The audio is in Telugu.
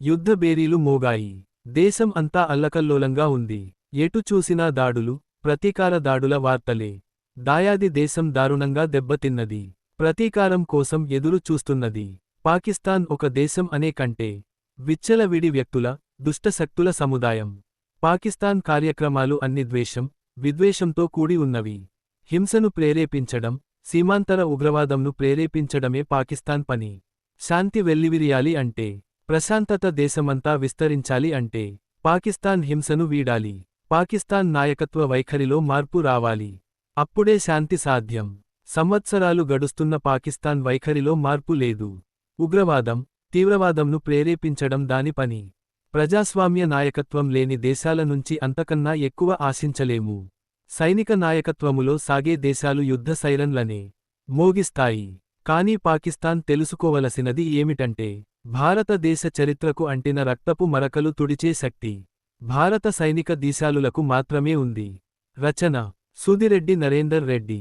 యుద్ధ బేరీలు మోగాయి. దేశం అంతా అల్లకల్లోలంగా ఉంది. ఎటు చూసినా దాడులు ప్రతీకార దాడుల వార్తలే. దాయాది దేశం దారుణంగా దెబ్బతిన్నది ప్రతీకారం కోసం ఎదురు చూస్తున్నది. పాకిస్తాన్ ఒక దేశం అనే కంటే విచ్చలవిడి వ్యక్తుల దుష్టశక్తుల సముదాయం. పాకిస్తాన్ కార్యక్రమాలు అన్ని ద్వేషం విద్వేషంతో కూడి ఉన్నవి. హింసను ప్రేరేపించడం సీమాంతర ఉగ్రవాదంను ప్రేరేపించడమే పాకిస్తాన్ పని. శాంతి వెల్లివిరియాలి అంటే ప్రశాంతత దేశమంతా విస్తరించాలి అంటే పాకిస్తాన్ హింసను వీడాలి. పాకిస్తాన్ నాయకత్వ వైఖరిలో మార్పు రావాలి. అప్పుడే శాంతి సాధ్యం. సంవత్సరాలు గడుస్తున్న పాకిస్తాన్ వైఖరిలో మార్పు లేదు. ఉగ్రవాదం తీవ్రవాదంను ప్రేరేపించడం దాని పని. ప్రజాస్వామ్య నాయకత్వం లేని దేశాల నుంచి అంతకన్నా ఎక్కువ ఆశించలేము. సైనిక నాయకత్వములో సాగే దేశాలు యుద్ధ సైరన్లనే. మోగిస్తాయి కానీ పాకిస్తాన్ తెలుసుకోవలసినది ఏమిటంటే భారతదేశ చరిత్రకు అంటిన రక్తపు మరకలు తుడిచే శక్తి. భారత సైనిక దీశాలులకు మాత్రమే ఉంది. రచన సుదిరెడ్డి నరేందర్ రెడ్డి.